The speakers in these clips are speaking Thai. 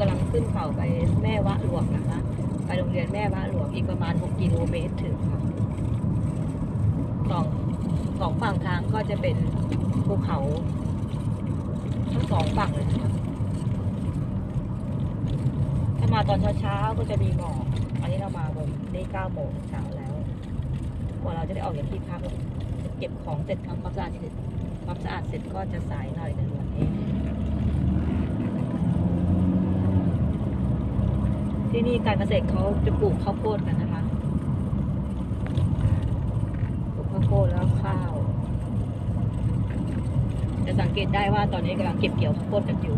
กำลังขึ้นเขาไปแม่วะหลวงนะคะ ไปโรงเรียนแม่วะหลวงอีกประมาณ 6 กิโลเมตรถึงค่ะสองสองฝั่งทางก็จะเป็นภูเขาทั้งสองฝั่งเลยนะคะถ้ามาตอนเช้าๆก็จะมีหมอกอันนี้เรามาบนได้9โมงเช้าแล้วกว่าเราจะได้ออกจากที่พักเก็บของเสร็จทำความสะอาดเสร็จความสะอาดเสร็จก็จะสายหน่อยในวันนี้ ที่นี่การเกษตรเขาจะปลูกข้าวโพดกันนะคะปลูกข้าวโพดแล้วข้าวจะสังเกตได้ว่าตอนนี้กำลังเก็บเกี่ยวข้าวโพดกันอยู่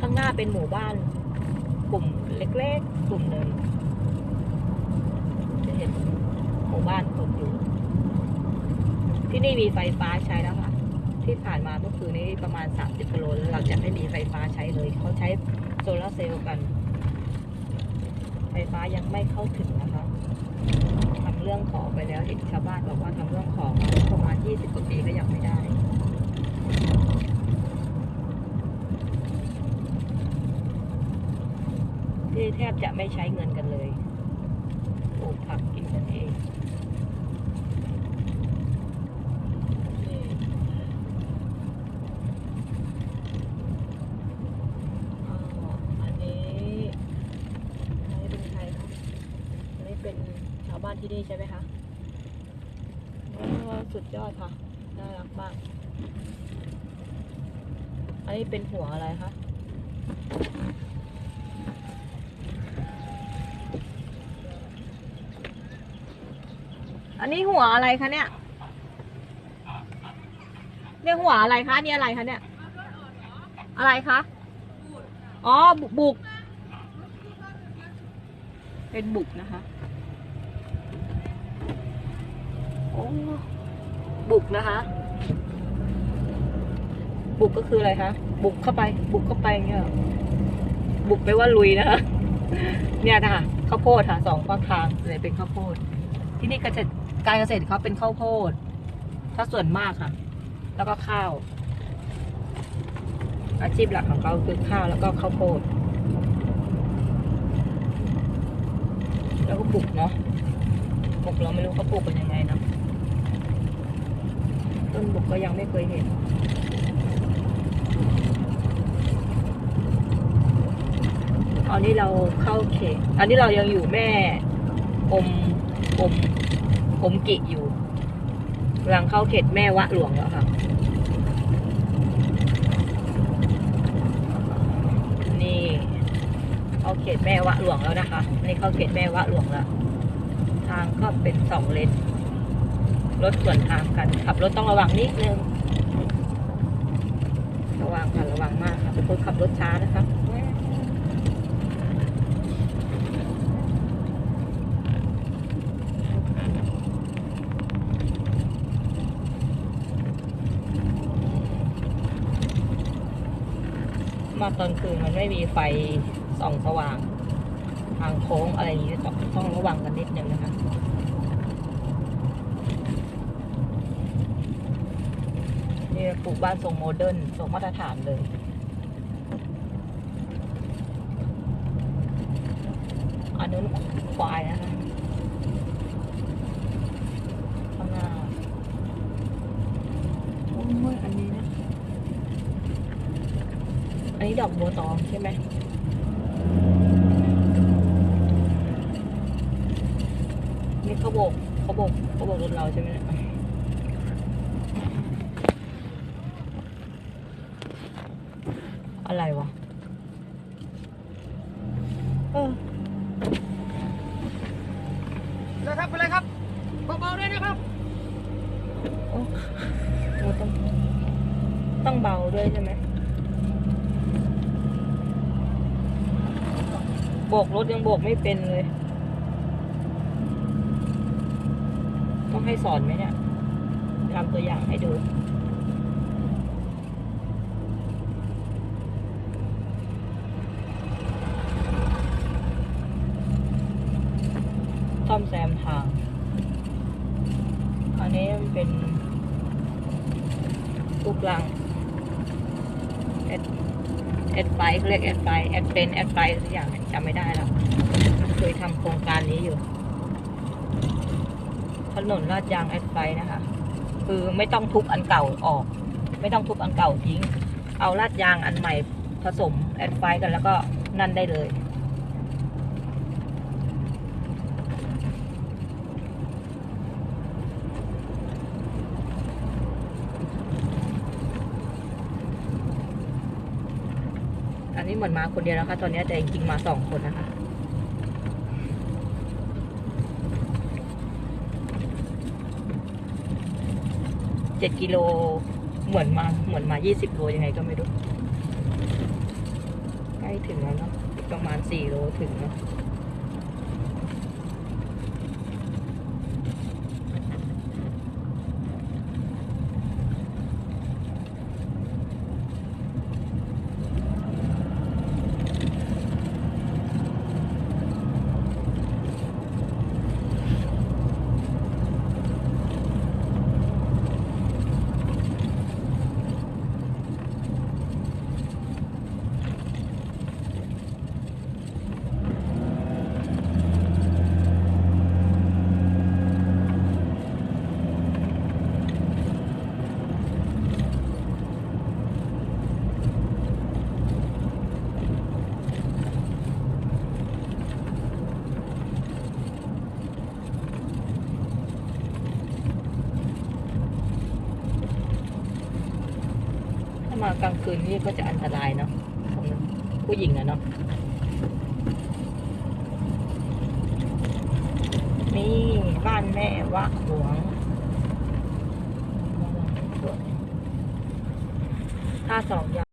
ข้างหน้าเป็นหมู่บ้านกลุ่มเล็กๆ กลุ่มหนึ่งจะเห็นหมู่บ้านคนอยู่ ที่นี่มีไฟฟ้าใช้แล้วค่ะ ที่ผ่านมาเมื่อคืนนี้ประมาณ 30กิโลแล้วเราจะไม่มีไฟฟ้าใช้เลย เขาใช้โซลาเซลล์กัน ไฟฟ้ายังไม่เข้าถึงนะคะทำเรื่องขอไปแล้วเห็นชาวบ้านบอกว่าทำเรื่องขอมาประมาณ 20กว่าปีก็ยังไม่ได้ที่แทบจะไม่ใช้เงินกันเลยปลูกผักกินกันเองนี่อ๋ออันนี้อันนี้เป็นใครคะอันนี้เป็นชาวบ้าน ที่นี่ใช่ไหมคะอ๋อสุดยอดค่ะ น่ารักมาก อันนี้เป็นหัวอะไรคะอันนี้หัวอะไรคะเนี่ยเนี่ยหัวอะไรคะนี่อะไรคะเนี่ย อะไรคะ อ๋อ บุก เป็นบุกนะคะ โอ้ บุกนะคะ บุกก็คืออะไรคะบุกเข้าไป บุกเข้าไปอย่างเงี้ยบุกไปว่าลุยนะคะเนี่ยนะคะข้าวโพดค่ะสองฝั่งทางเลยเป็นข้าวโพด ที่นี่เกษตรการเกษตรเขาเป็นข้าวโพด ถ้าส่วนมากค่ะ แล้วก็ข้าว อาชีพหลักของเขาคือข้าวแล้วก็ข้าวโพด แล้วก็ปลูกเนาะปลูกเราไม่รู้เขาปลูกกันยังไงนะ ต้นบุกก็ยังไม่เคยเห็นอันนี้เราเข้าเขตอันนี้เรายังอยู่แม่อมอมอมกิอยู่กำลังเข้าเขตแม่วะหลวงแล้วค่ะนี่เข้าเขตแม่วะหลวงแล้วนะคะนี่เข้าเขตแม่วะหลวงแล้ว ทางก็เป็นสองเลน รถสวนทางกัน ขับรถต้องระวังนิดนึง ระวังค่ะระวังมากค่ะเป็นคนขับรถช้านะคะมาตอนคืนมันไม่มีไฟส่องสว่าง ทางโค้งอะไรอย่างนี้ต้องต้องระวังกันนิดนึงนะคะ นี่ ปลูกบ้านทรงโมเดิร์นทรงมาตรฐานเลย อันนู้นควายนะคะข้างหน้าโอ้ยอันนี้นะ อันนี้ดอกบัวตองใช่ไหมนี่เขาโบกเขาโบกเขาโบกรถเราใช่ไหมเนี่ย อะไรวะ เออเลยครับไปเลยครับเบาๆด้วยนะครับโอ้เราต้องต้องเบาด้วยใช่ไหมโบกรถยังโบกไม่เป็นเลย ต้องให้สอนไหมเนี่ยทำตัวอย่างให้ดู ซ่ อมแซมทาง อันนี้มันเป็นลูกลังแอดแอดไฟเขาเรียกแอดไฟแอดเป็นแอดไฟทุกอย่างจำไม่ได้แล้วเคยทำโครงการนี้อยู่ ถนนลาดยางแอดไฟนะคะ คือไม่ต้องทุบอันเก่าออก ไม่ต้องทุบอันเก่าทิ้ง เอาลาดยางอันใหม่ผสมแอดไฟกันแล้วก็นั่นได้เลย อันนี้เหมือนมาคนเดียวนะคะ ตอนนี้แต่จริงๆมาสองคนนะคะ เจ็ดกิโลเหมือนมาเหมือนมายี่สิบโลยังไงก็ไม่รู้ ใกล้ถึงแล้วเนาะประมาณสี่โลถึงเนาะถ้ากลางคืนนี่ก็จะอันตรายเนาะผู้หญิงอะเนาะนี่บ้านแม่วะหลวงห้าสองยาง